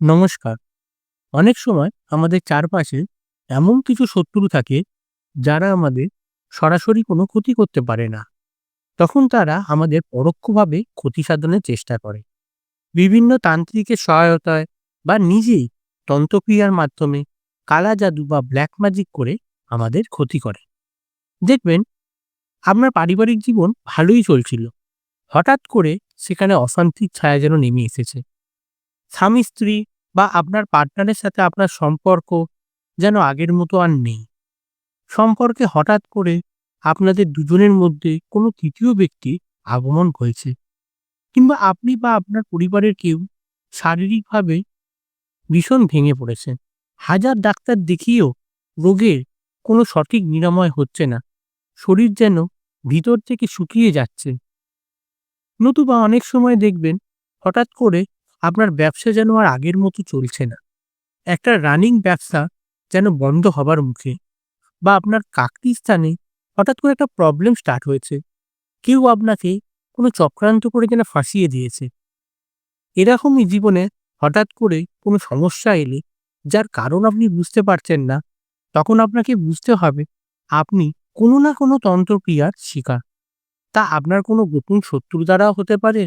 নমস্কার। অনেক সময় আমাদের চারপাশে এমন কিছু শত্রু থাকে যারা আমাদের সরাসরি কোনো ক্ষতি করতে পারে না। তখন তারা আমাদের পরোক্ষভাবে ক্ষতি সাধনের চেষ্টা করে। বিভিন্ন তান্ত্রিকের সহায়তায় বা নিজেই তন্ত্রক্রিয়ার মাধ্যমে কালা জাদু বা ব্ল্যাক ম্যাজিক করে আমাদের ক্ষতি করে। দেখবেন, আপনার পারিবারিক জীবন ভালোই চলছিল। হঠাৎ করে সেখানে অশান্তির ছায়া যেন নেমে এসেছে। স্বামী স্ত্রী বা আপনার পার্টনারের সাথে আপনার সম্পর্ক যেন আগের মতো আর নেই। সম্পর্কে হঠাৎ করে আপনাদের দুজনের মধ্যে কোনো তৃতীয় ব্যক্তি আগমন হয়েছে কিংবা আপনি বা আপনার পরিবারের কেউ শারীরিকভাবে ভীষণ ভেঙে পড়েছেন। হাজার ডাক্তার দেখিয়েও রোগের কোনো সঠিক নিরাময় হচ্ছে না। শরীর যেন ভিতর থেকে শুকিয়ে যাচ্ছে। নতুবা অনেক সময় দেখবেন হঠাৎ করে আপনার ব্যবসা যেন আর আগের মতো চলছে না। একটা রানিং ব্যবসা যেন বন্ধ হবার মুখে বা আপনার কাকতি স্থানে হঠাৎ করে একটা প্রবলেম স্টার্ট হয়েছে। কেউ আপনাকে কোনো চক্রান্ত করে যেন ফাঁসিয়ে দিয়েছে। এরকমই জীবনে হঠাৎ করে কোনো সমস্যা এলে যার কারণ আপনি বুঝতে পারছেন না, তখন আপনাকে বুঝতে হবে আপনি কোনো না কোনো তন্ত্রক্রিয়ার শিকার। তা আপনার কোনো গোপন শত্রু দ্বারাও হতে পারে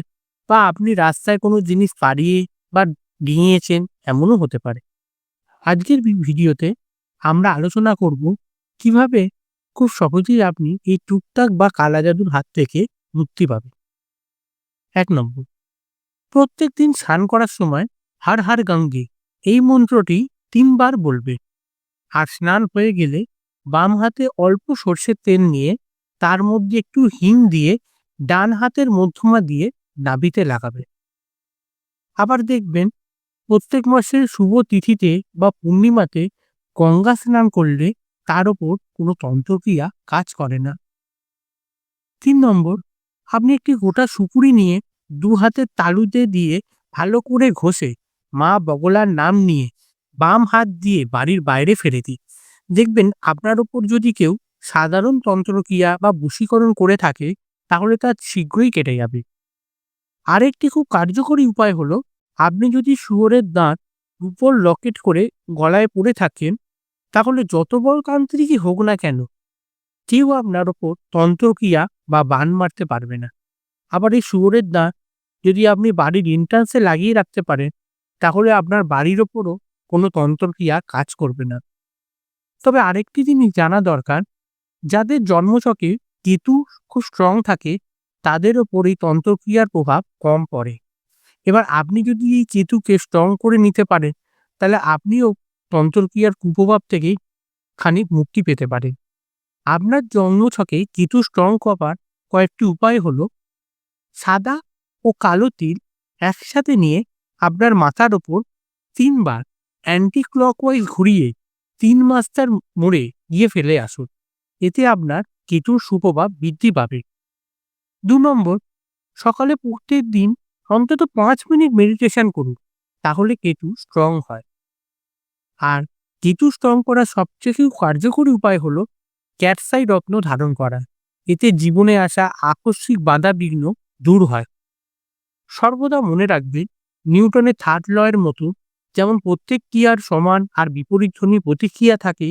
বা আপনি রাস্তায় কোনো জিনিস পাড়িয়ে বা ডিঙিয়েছেন, এমনও হতে পারে। আজকের ভিডিওতে আমরা আলোচনা করব কীভাবে খুব সহজেই আপনি এই টুকটাক বা কালা জাদুর হাত থেকে মুক্তি পাবেন। এক নম্বর, প্রত্যেক দিন স্নান করার সময় হার হার গঙ্গে এই মন্ত্রটি তিনবার বলবে। আর স্নান হয়ে গেলে বাম হাতে অল্প সর্ষের তেল নিয়ে তার মধ্যে একটু হিং দিয়ে ডান হাতের মধ্যমা দিয়ে নাভিতে লাগাবে। আবার দেখবেন, প্রত্যেক মাসের শুভ তিথিতে বা পূর্ণিমাতে গঙ্গা স্নান করলে তার ওপর কোনো তন্ত্রক্রিয়া কাজ করে না। তিন নম্বর, আপনি একটি গোটা সুপুরি নিয়ে দু হাতের তালুতে দিয়ে ভালো করে ঘষে মা বগলার নাম নিয়ে বাম হাত দিয়ে বাড়ির বাইরে ফেলে দিই দেখবেন, আপনার ওপর যদি কেউ সাধারণ তন্ত্রক্রিয়া বা বশীকরণ করে থাকে, তাহলে তা শীঘ্রই কেটে যাবে। আরেকটি খুব কার্যকরী উপায় হলো, আপনি যদি শুয়োরের দাঁত উপর লকেট করে গলায় পরে থাকেন, তাহলে যত বড় তান্ত্রিকই হোক না কেন, কেউ আপনার ওপর তন্ত্রক্রিয়া বা বান মারতে পারবে না। আবার এই শুয়োরের দাঁত যদি আপনি বাড়ির এন্ট্রান্সে লাগিয়ে রাখতে পারেন, তাহলে আপনার বাড়ির ওপরও কোনো তন্ত্রক্রিয়া কাজ করবে না। তবে আরেকটি জিনিস জানা দরকার, যাদের জন্মচকে কেতু খুব স্ট্রং থাকে তাদের ওপর এই তন্ত্রক্রিয়ার প্রভাব কম পড়ে। এবার আপনি যদি এই কেতুকে স্ট্রং করে নিতে পারেন, তাহলে আপনিও তন্ত্রক্রিয়ার কুপ্রভাব থেকে খানিক মুক্তি পেতে পারেন। আপনার জন্মছকে কেতু স্ট্রং করার কয়েকটি উপায় হল, সাদা ও কালো তিল একসাথে নিয়ে আপনার মাথার ওপর তিনবার অ্যান্টি ক্লকওয়াইজ ঘুরিয়ে তিন মাস্টার মোড়ে গিয়ে ফেলে আসুন। এতে আপনার কেতুর সুপ্রভাব বৃদ্ধি পাবে। দু নম্বর, সকালে প্রত্যেক দিন অন্তত পাঁচ মিনিট মেডিটেশন করুন, তাহলে কেতু স্ট্রং হয়। আর কেতু স্ট্রং করার সবচেয়ে কার্যকরী উপায় হলো ক্যাটসাই রত্ন ধারণ করা, এতে জীবনে আসা আকস্মিক বাধা বিঘ্ন দূর হয়। সর্বদা মনে রাখবেন নিউটনের থার্ড লয়ের মতো, যেমন প্রত্যেক ক্রিয়ার সমান আর বিপরীতধর্মী প্রতিক্রিয়া থাকে,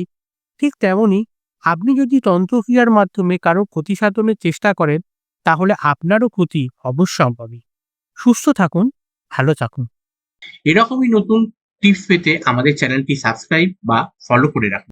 ঠিক তেমনি আপনি যদি তন্ত্রক্রিয়ার মাধ্যমে কারও ক্ষতি সাধনের চেষ্টা করেন তাহলে আপনারও ক্ষতি অবশ্যম্ভাবী। সুস্থ থাকুন, ভালো থাকুন। এরকমই নতুন টিপস পেতে আমাদের চ্যানেলটি সাবস্ক্রাইব বা ফলো করে রাখুন।